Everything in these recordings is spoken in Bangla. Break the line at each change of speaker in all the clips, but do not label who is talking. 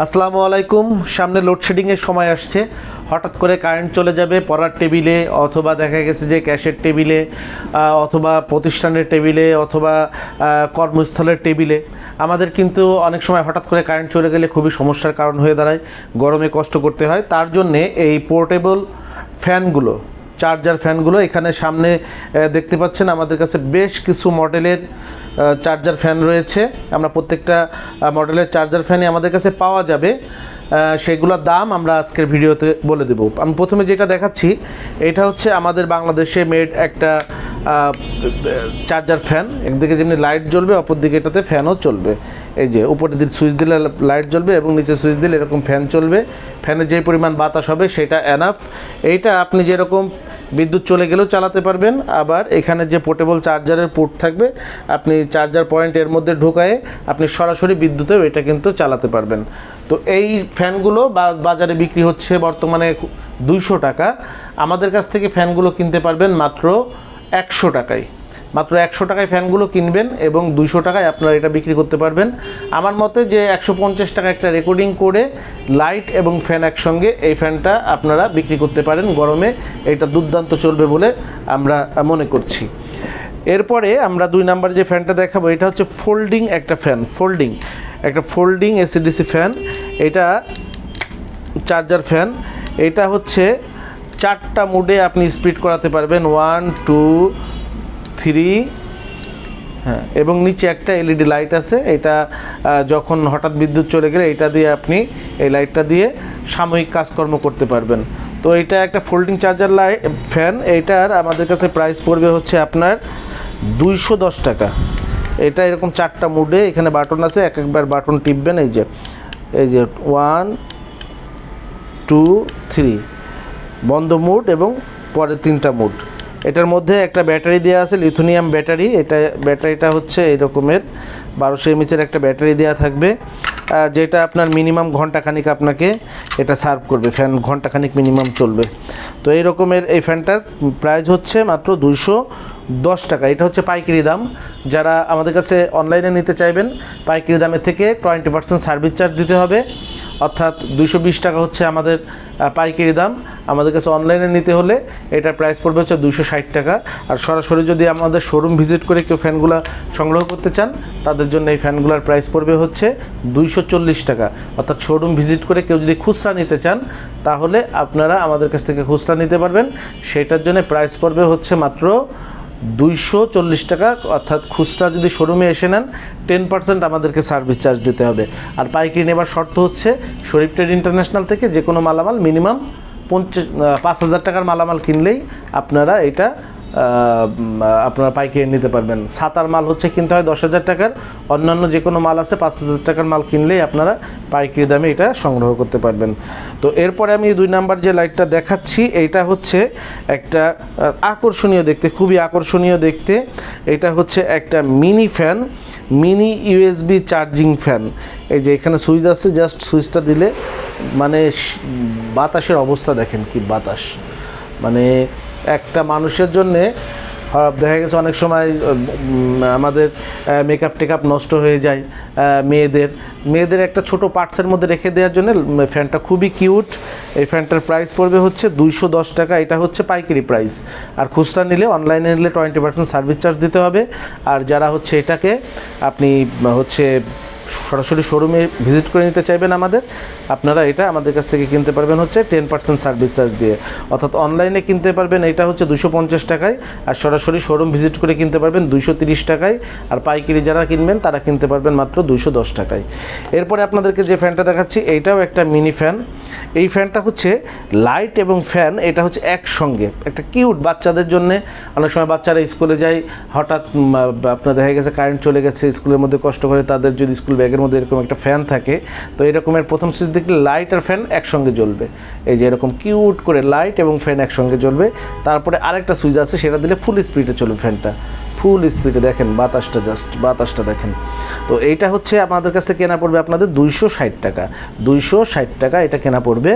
আসসালামু আলাইকুম। সামনে লোডশেডিংয়ের সময় আসছে। হঠাৎ করে কারেন্ট চলে যাবে পড়ার টেবিলে, অথবা দেখা গেছে যে ক্যাশের টেবিলে অথবা প্রতিষ্ঠানের টেবিলে, অথবা কর্মস্থলের টেবিলে। আমাদের কিন্তু অনেক সময় হঠাৎ করে কারেন্ট চলে গেলে খুবই সমস্যার কারণ হয়ে দাঁড়ায়, গরমে কষ্ট করতে হয়। তার জন্যে এই পোর্টেবল ফ্যানগুলো চার্জার ফ্যানগুলো এখানে সামনে দেখতে পাচ্ছেন আমাদের কাছে বেশ কিছু মডেলের চার্জার ফ্যান রয়েছে। আমরা প্রত্যেকটা মডেলের চার্জার ফ্যানই আমাদের কাছে পাওয়া যাবে। সেগুলোর দাম আমরা আজকের ভিডিওতে বলে দেব। আমি প্রথমে যেটা দেখাচ্ছি, এটা হচ্ছে আমাদের বাংলাদেশে মেড একটা চার্জার ফ্যান একদিকে যেমনি লাইট জ্বলবে অপর দিকে এটাতে ফ্যানও চলবে। এই যে উপরে দিকে সুইচ দিলে লাইট জ্বলবে এবং নিচে সুইচ দিলে এরকম ফ্যান চলবে। ফ্যানের যে পরিমাণ বাতাস হবে, সেটা এনাফ এইটা আপনি যেরকম বিদ্যুৎ চলে গেলেও চালাতে পারবেন। আবার এখানে যে পোর্টেবল চার্জারের পোর্ট থাকবে, আপনি চার্জার পয়েন্ট এর মধ্যে ঢোকায়ে আপনি সরাসরি বিদ্যুতেও এটা কিন্তু চালাতে পারবেন। তো এই ফ্যানগুলো বাজারে বিক্রি হচ্ছে বর্তমানে দুইশো টাকা। আমাদের কাছ থেকে ফ্যানগুলো কিনতে পারবেন মাত্র একশো টাকায়। মাত্র একশো টাকায় ফ্যানগুলো কিনবেন এবং দুশো টাকায় আপনারা এটা বিক্রি করতে পারবেন। আমার মতে যে একশো পঞ্চাশ টাকা একটা রেকর্ডিং করে লাইট এবং ফ্যান একসঙ্গে এই ফ্যানটা আপনারা বিক্রি করতে পারেন গরমে। এটা দুর্দান্ত চলবে বলে আমরা মনে করছি। এরপরে আমরা দুই নাম্বার যে ফ্যানটা দেখাবো, এটা হচ্ছে ফোল্ডিং একটা ফ্যান ফোল্ডিং একটা ফোল্ডিং এসিডিসি ফ্যান এটা চার্জার ফ্যান এটা হচ্ছে চারটা মুডে আপনি স্পিড করাতে পারবেন। ওয়ান টু থ্রি হ্যাঁ এবং নিচে একটা এলইডি লাইট আছে, এটা যখন হঠাৎ বিদ্যুৎ চলে গেলে এটা দিয়ে আপনি এই লাইটটা দিয়ে সাময়িক কাজকর্ম করতে পারবেন। তো এটা একটা ফোল্ডিং চার্জার লাইট ফ্যান এইটার আমাদের কাছে প্রাইস পড়বে হচ্ছে আপনার দুইশো দশ টাকা। এটা এরকম চারটা মুডে এখানে বাটন আছে, এক একবার বাটন টিপবেন, এই যে এই যে ওয়ান টু থ্রি বন্ধ মুড এবং পরে তিনটা মুড এটার মধ্যে একটা ব্যাটারি দেওয়া আছে, লিথুনিয়াম ব্যাটারি। এটা, ব্যাটারিটা হচ্ছে এই রকমের। বারোশো এমএচের একটা ব্যাটারি দেওয়া থাকবে। যেটা আপনার মিনিমাম ঘন্টাখানিক আপনাকে এটা সার্ভ করবে। ফ্যান ঘন্টাখানিক মিনিমাম চলবে। তো এই রকমের এই ফ্যানটার প্রাইস হচ্ছে মাত্র দুইশো দশ টাকা। এটা হচ্ছে পাইকারি দাম। যারা আমাদের কাছে অনলাইনে নিতে চাইবেন, পাইকারি দামের থেকে টোয়েন্টি পার্সেন্ট সার্ভিস চার্জ দিতে হবে। অর্থাৎ দুশো টাকা হচ্ছে আমাদের পাইকারি দাম। আমাদের কাছে অনলাইনে নিতে হলে এটার প্রাইস পড়বে হচ্ছে দুশো টাকা। আর সরাসরি যদি আমাদের শোরুম ভিজিট করে কেউ ফ্যানগুলো সংগ্রহ করতে চান, তাদের জন্য এই ফ্যানগুলোর প্রাইস পড়বে হচ্ছে দুইশো চল্লিশ টাকা। অর্থাৎ শোরুম ভিজিট করে কেউ যদি খুচরা নিতে চান, তাহলে আপনারা আমাদের কাছ থেকে খুচরা নিতে পারবেন। সেটার জন্য প্রাইস পড়বে হচ্ছে মাত্র দুইশো চল্লিশ টাকা, অর্থাৎ খুচরা যদি শোরুমে এসে নেন টেন পার্সেন্ট আমাদেরকে সার্ভিস চার্জ দিতে হবে। আর পাইকারি নেবার শর্ত হচ্ছে, শরীফ ট্রেড ইন্টারন্যাশনাল থেকে যে কোনো মালামাল মিনিমাম পঞ্চাশ পাঁচ হাজার টাকার মালামাল কিনলেই আপনারা এটা আপনারা পাইকারি নিতে পারবেন। সাতার মাল হচ্ছে কিনতে হয় দশ হাজার টাকার। অন্যান্য যে কোনো মাল আছে, পাঁচ হাজার টাকার মাল কিনলেই আপনারা পাইকারি দামে এটা সংগ্রহ করতে পারবেন। তো এরপরে আমি দুই নাম্বার যে লাইটটা দেখাচ্ছি, এইটা হচ্ছে একটা আকর্ষণীয় দেখতে, খুবই আকর্ষণীয় দেখতে। এটা হচ্ছে একটা mini fan, mini USB charging fan. এই যে এখানে সুইচ আছে, জাস্ট সুইচটা দিলে মানে বাতাসের অবস্থা দেখেন কি বাতাস। মানে একটা মানুষের জন্যে দেখা গেছে অনেক সময় আমাদের মেকআপ টেকআপ নষ্ট হয়ে যায় মেয়েদের। মেয়েদের একটা ছোট পার্টসের মধ্যে রেখে দেওয়ার জন্য ফ্যানটা খুবই কিউট এই ফ্যানটার প্রাইস পড়বে হচ্ছে দুইশো দশ টাকা, এটা হচ্ছে পাইকারি প্রাইস আর খুচরা নিলে অনলাইনে নিলে টোয়েন্টি পার্সেন্ট সার্ভিস চার্জ দিতে হবে। আর যারা হচ্ছে এটাকে, আপনি হচ্ছে সরাসরি শোরুমে ভিজিট করে নিতে চাইবেন আমাদের। আপনারা এটা আমাদের কাছ থেকে কিনতে পারবেন হচ্ছে টেন পার্সেন্ট সার্ভিস চার্জ দিয়ে। অর্থাৎ অনলাইনে কিনতে পারবেন, এটা হচ্ছে দুশো পঞ্চাশ টাকায়। আর সরাসরি শোরুম ভিজিট করে কিনতে পারবেন দুশো তিরিশ টাকায়। আর পাইকারি যারা কিনবেন, তারা কিনতে পারবেন মাত্র দুশো দশ টাকায়। এরপরে আপনাদেরকে যে ফ্যানটা দেখাচ্ছি এইটাও একটা মিনি ফ্যান এই ফ্যানটা হচ্ছে লাইট এবং ফ্যান, এটা হচ্ছে একসঙ্গে। একটা কিউট বাচ্চাদের জন্য। অনেক সময় বাচ্চারা স্কুলে যায়, হঠাৎ আপনার দেখা গেছে কারেন্ট চলে গেছে, স্কুলের মধ্যে কষ্ট করে তাদের যদি স্কুল ব্যাগের মধ্যে এরকম একটা ফ্যান থাকে, তো এরকমের প্রথম সুইচ দেখলে লাইট আর ফ্যান একসঙ্গে জ্বলবে। এই যে এরকম কিউট করে লাইট এবং ফ্যান একসঙ্গে জ্বলবে। তারপরে আরেকটা সুইচ আছে, সেটা দিলে ফুল স্পিডে চলবে ফ্যানটা। ফুল স্পিডে দেখেন, বাতাসটা জাস্ট বাতাসটা দেখেন। তো এইটা হচ্ছে আমাদের কাছে কেনা পড়বে আপনাদের দুইশো ষাট টাকা। দুইশো ষাট টাকা এটা কেনা পড়বে।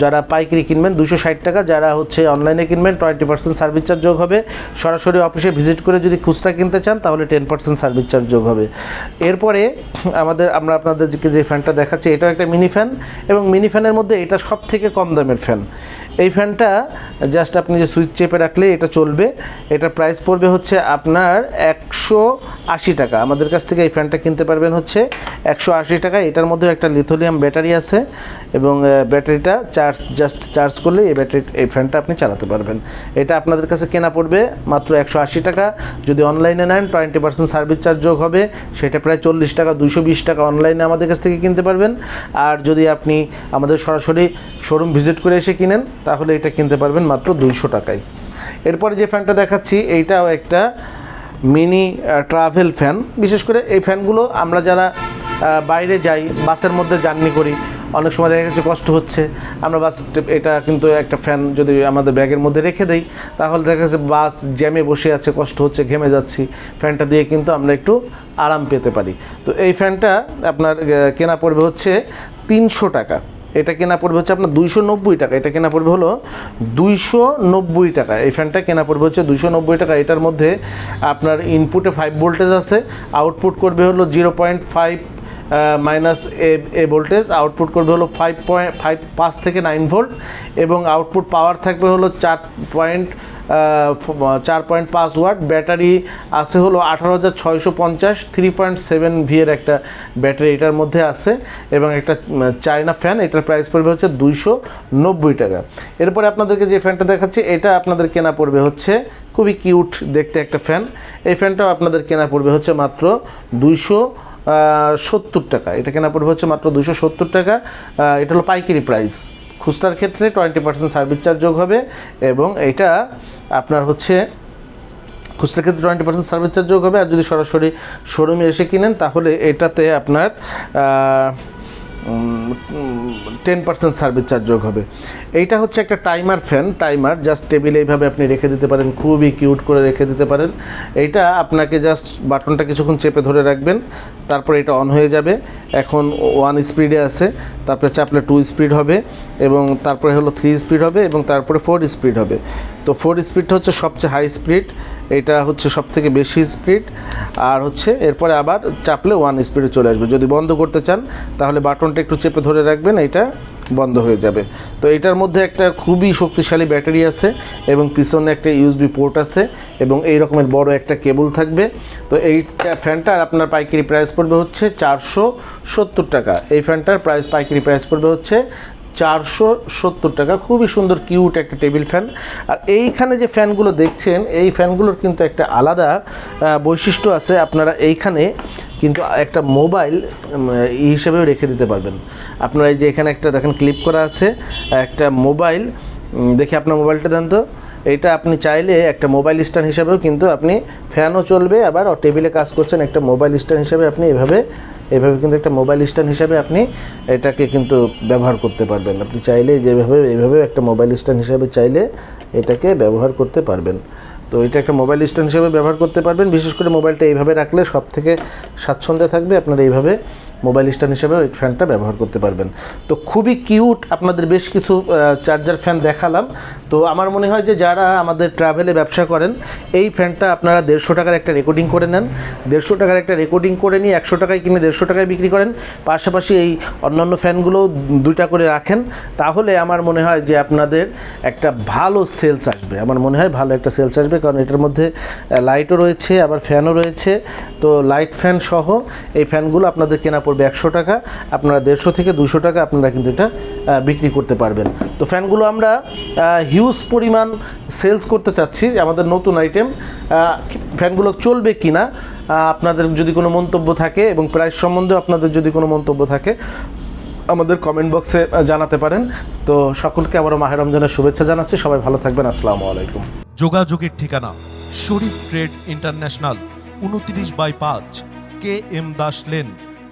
যারা পাইকারি কিনবেন দুশো ষাট টাকা। যারা হচ্ছে অনলাইনে কিনবেন টোয়েন্টি পার্সেন্ট সার্ভিস চার্জ যোগ হবে। সরাসরি অফিসে ভিজিট করে যদি খুচরা কিনতে চান, তাহলে টেন পার্সেন্ট সার্ভিস চার্জ যোগ হবে। এরপরে আমাদের, আমরা আপনাদেরকে যে ফ্যানটা দেখাচ্ছি, এটাও একটা মিনি ফ্যান এবং মিনি ফ্যানের মধ্যে এটা সব থেকে কম দামের ফ্যান এই ফ্যানটা জাস্ট আপনি যে সুইচ চেপে রাখলে এটা চলবে এটা প্রাইস পড়বে হচ্ছে আপনার একশো আশি টাকা। আমাদের কাছ থেকে এই ফ্যানটা কিনতে পারবেন হচ্ছে একশো আশি টাকা। এটার মধ্যে একটা লিথোলিয়াম ব্যাটারি আছে এবং ব্যাটারিটা চার্জ জাস্ট চার্জ করলে এই ব্যাটারি এই ফ্যানটা আপনি চালাতে পারবেন। এটা আপনাদের কাছে কেনা পড়বে মাত্র একশো আশি টাকা। যদি অনলাইনে নেন টোয়েন্টি পার্সেন্ট সার্ভিস চার্জ যোগ হবে, সেটা প্রায় চল্লিশ টাকা দুশো বিশ টাকা অনলাইনে আমাদের কাছ থেকে কিনতে পারবেন। আর যদি আপনি আমাদের সরাসরি শোরুম ভিজিট করে এসে কিনেন তাহলে এটা কিনতে পারবেন মাত্র দুইশো টাকায়। এরপরে যে ফ্যানটা দেখাচ্ছি, এইটাও একটা মিনি ট্রাভেল ফ্যান বিশেষ করে এই ফ্যানগুলো আমরা যারা বাইরে যাই, বাসের মধ্যে জার্নি করি, অনেক সময় দেখা গেছে কষ্ট হচ্ছে, আমরা বাস, এটা কিন্তু একটা ফ্যান যদি আমাদের ব্যাগের মধ্যে রেখে দেই, তাহলে দেখা যাচ্ছে বাস জ্যামে বসে আছে, কষ্ট হচ্ছে, ঘেমে যাচ্ছি। ফ্যানটা দিয়ে কিন্তু আমরা একটু আরাম পেতে পারি। তো এই ফ্যানটা আপনার কেনা পড়বে হচ্ছে তিনশো টাকা। এটা কেনা পড়বে হচ্ছে আপনার দুইশো নব্বই টাকা। এটা কেনা পড়বে হলো দুইশো নব্বই টাকা। এই ফ্যানটা কেনা পড়বে হচ্ছে দুইশো নব্বই টাকা। এটার মধ্যে আপনার ইনপুটে ফাইভ ভোল্টেজ আছে। আউটপুট করবে হলো জিরো পয়েন্ট ফাইভ মাইনাস এ এ ভোল্টেজ আউটপুট করবে হলো ফাইভ পয়েন্ট ফাইভ পাঁচ থেকে নাইন ভোল্ট এবং আউটপুট পাওয়ার থাকবে হলো চার পয়েন্ট চার পয়েন্ট পাঁচ ওয়াট ব্যাটারি আছে হলো আঠারো হাজার ছয়শো পঞ্চাশ থ্রি পয়েন্ট সেভেন ভি এর একটা ব্যাটারি এটার মধ্যে আছে, এবং একটা চায়না ফ্যান এটার প্রাইস পড়বে হচ্ছে দুইশো নব্বই টাকা। এরপরে আপনাদেরকে যে ফ্যানটা দেখাচ্ছি, এটা আপনাদের কেনা পড়বে হচ্ছে খুবই কিউট দেখতে একটা ফ্যান এই ফ্যানটাও আপনাদের কেনা পড়বে হচ্ছে মাত্র দুইশো সত্তর টাকা। এটা কেনা পড়বে হচ্ছে মাত্র দুশো সত্তর টাকা। এটা হলো পাইকারি প্রাইস খুচরার ক্ষেত্রে টোয়েন্টি পার্সেন্ট সার্ভিস চার্জ যোগ হবে এবং এটা আপনার হচ্ছে খুচরার ক্ষেত্রে টোয়েন্টি পার্সেন্ট সার্ভিস চার্জ যোগ হবে। আর যদি সরাসরি শোরুমে এসে কিনেন, তাহলে এটাতে আপনার টেন পার্সেন্ট সার্ভিস চার্জ যোগ হবে। এইটা হচ্ছে একটা টাইমার ফ্যান টাইমার জাস্ট টেবিলে এইভাবে আপনি রেখে দিতে পারেন, খুবই কিউট করে রেখে দিতে পারেন। এইটা আপনাকে জাস্ট বাটনটা কিছুক্ষণ চেপে ধরে রাখবেন, তারপর এটা অন হয়ে যাবে। এখন ওয়ান স্পিডে আছে, তারপরে চাপলে টু স্পিড হবে, এবং তারপরে হলো থ্রি স্পিড হবে, এবং তারপরে ফোর স্পিড হবে। তো ফোর স্পিডটা হচ্ছে সবচেয়ে হাই স্পিড এটা হচ্ছে সব থেকে বেশি স্পিড আর হচ্ছে এরপরে আবার চাপলে ওয়ান স্পিডে চলে আসবে। যদি বন্ধ করতে চান, তাহলে বাটনটা একটু চেপে ধরে রাখবেন এটা বন্ধ হয়ে যাবে। তো এটার মধ্যে একটা খুবই শক্তিশালী ব্যাটারি আছে এবং পিছনে একটা ইউএসবি পোর্ট আছে এবং এই রকমের বড় একটা কেবল থাকবে। তো এই ফ্যানটার আপনার পাইকারি প্রাইস পড়বে হচ্ছে চারশো সত্তর টাকা। এই ফ্যানটার প্রাইস পাইকারি প্রাইস পড়বে হচ্ছে চারশো সত্তর টাকা। খুবই সুন্দর, কিউট একটা টেবিল ফ্যান। আর এইখানে যে ফ্যানগুলো দেখছেন, এই ফ্যানগুলোর কিন্তু একটা আলাদা বৈশিষ্ট্য আছে। আপনারা এইখানে কিন্তু একটা মোবাইল হিসেবে হিসেবেও রেখে দিতে পারবেন। আপনারা এই যে এখানে একটা দেখেন, ক্লিপ করা আছে। একটা মোবাইল দেখি আপনার মোবাইলটা দেন তো। এইটা আপনি চাইলে একটা মোবাইল স্ট্যান্ড হিসাবেও কিন্তু আপনি ফ্যানও চলবে, আবার টেবিলে কাজ করছেন একটা মোবাইল স্ট্যান্ড হিসাবে আপনি এভাবে এভাবে কিন্তু একটা মোবাইল স্ট্যান্ড হিসাবে আপনি এটাকে কিন্তু ব্যবহার করতে পারবেন। আপনি চাইলে যেভাবে এইভাবে একটা মোবাইল স্ট্যান্ড হিসাবে চাইলে এটাকে ব্যবহার করতে পারবেন। তো এটা একটা মোবাইল স্ট্যান্ড হিসেবে ব্যবহার করতে পারবেন। বিশেষ করে মোবাইলটা এইভাবে রাখলে সব থেকে স্বাচ্ছন্দ্যে থাকবে। আপনারা এইভাবে মোবাইল স্ট্যান্ড হিসেবে ওই ফ্যানটা ব্যবহার করতে পারবেন। তো খুবই কিউট আপনাদের বেশ কিছু চার্জার ফ্যান দেখালাম। তো আমার মনে হয় যে যারা আমাদের ট্রাভেলে ব্যবসা করেন, এই ফ্যানটা আপনারা দেড়শো টাকার একটা রেকর্ডিং করে নেন। দেড়শো টাকার একটা রেকর্ডিং করে নিয়ে একশো টাকায় কিনে দেড়শো টাকায় বিক্রি করেন। পাশাপাশি এই অন্যান্য ফ্যানগুলো দুইটা করে রাখেন। তাহলে আমার মনে হয় যে আপনাদের একটা ভালো সেলস আসবে। আমার মনে হয় ভালো একটা সেলস আসবে, কারণ এটার মধ্যে লাইটও রয়েছে, আবার ফ্যানও রয়েছে। তো লাইট ফ্যান সহ এই ফ্যানগুলো আপনাদের কেনা পড়বে একশো টাকা, আপনারা দেড়শো থেকে দুশো টাকা আপনারা কিন্তু এটা বিক্রি করতে পারবেন। তো ফ্যানগুলো আমরা হিউজ পরিমাণ সেলস করতে চাচ্ছি, আমাদের নতুন আইটেম ফ্যানগুলো চলবে কি না আপনাদের যদি কোনো মন্তব্য থাকে এবং প্রাইস সম্বন্ধেও আপনাদের যদি কোনো মন্তব্য থাকে, আমাদের কমেন্ট বক্সে জানাতে পারেন। তো সকলকে আবারও মাহের রমজানের শুভেচ্ছা জানাচ্ছি, সবাই ভালো থাকবেন, আসসালামু আলাইকুম।
যোগাযোগের ঠিকানা, শরীফ ট্রেড ইন্টারন্যাশনাল, উনত্রিশ বাই পাঁচ, K M Das lane.